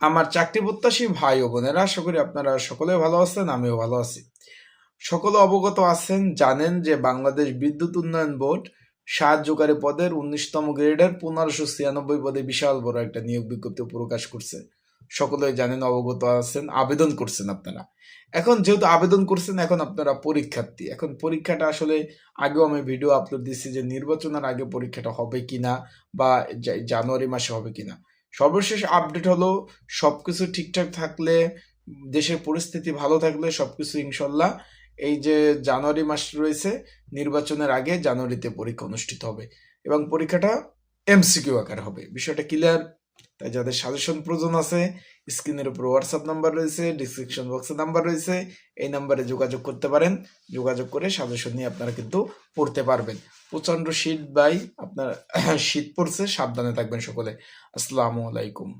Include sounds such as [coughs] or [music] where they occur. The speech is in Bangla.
আমার চাকরি প্রত্যাশী ভাই ও বোনেরা, আশা করি আপনারা সকলে ভালো আছেন, আমিও ভালো আছি। সকলে অবগত আছেন, জানেন যে বাংলাদেশ বিদ্যুৎ উন্নয়ন বোর্ড সাহায্যকারী পদের উনিশতম গ্রেডের পনেরোশো ছিয়ানব্বই পদে বিশাল বড় একটা নিয়োগ বিজ্ঞপ্তি প্রকাশ করছে। সকলে জানেন, অবগত আছেন, আবেদন করছেন আপনারা। এখন যেহেতু আবেদন করছেন, এখন আপনারা পরীক্ষার্থী। এখন পরীক্ষাটা আসলে আগেও আমি ভিডিও আপলোড দিচ্ছি যে নির্বাচনের আগে পরীক্ষাটা হবে কিনা বা জানুয়ারি মাসে হবে কিনা। সর্বশেষ আপডেট হলো, সবকিছু ঠিকঠাক থাকলে, দেশের পরিস্থিতি ভালো থাকলে সবকিছু ইনশাল্লাহ। এই যে জানুয়ারি মাস রয়েছে, নির্বাচনের আগে জানুয়ারিতে পরীক্ষা অনুষ্ঠিত হবে এবং পরীক্ষাটা এমসিকিউ আকার হবে। বিষয়টা ক্লিয়ার তাই যাদের সাজেশন প্রয়োজন আছে স্ক্রিনের উপর হোয়াটসঅ্যাপ নাম্বার রয়েছে ডিসক্রিপশন বক্সে নাম্বার রয়েছে, এই নাম্বারে যোগাযোগ করতে পারেন। যোগাযোগ করে সাজেশন নিয়ে আপনারা কিন্তু পড়তে পারবেন। প্রচণ্ড শীত বাই আপনার [coughs] শীত পড়ছে, সাবধানে থাকবেন সকলে। আসসালামু আলাইকুম।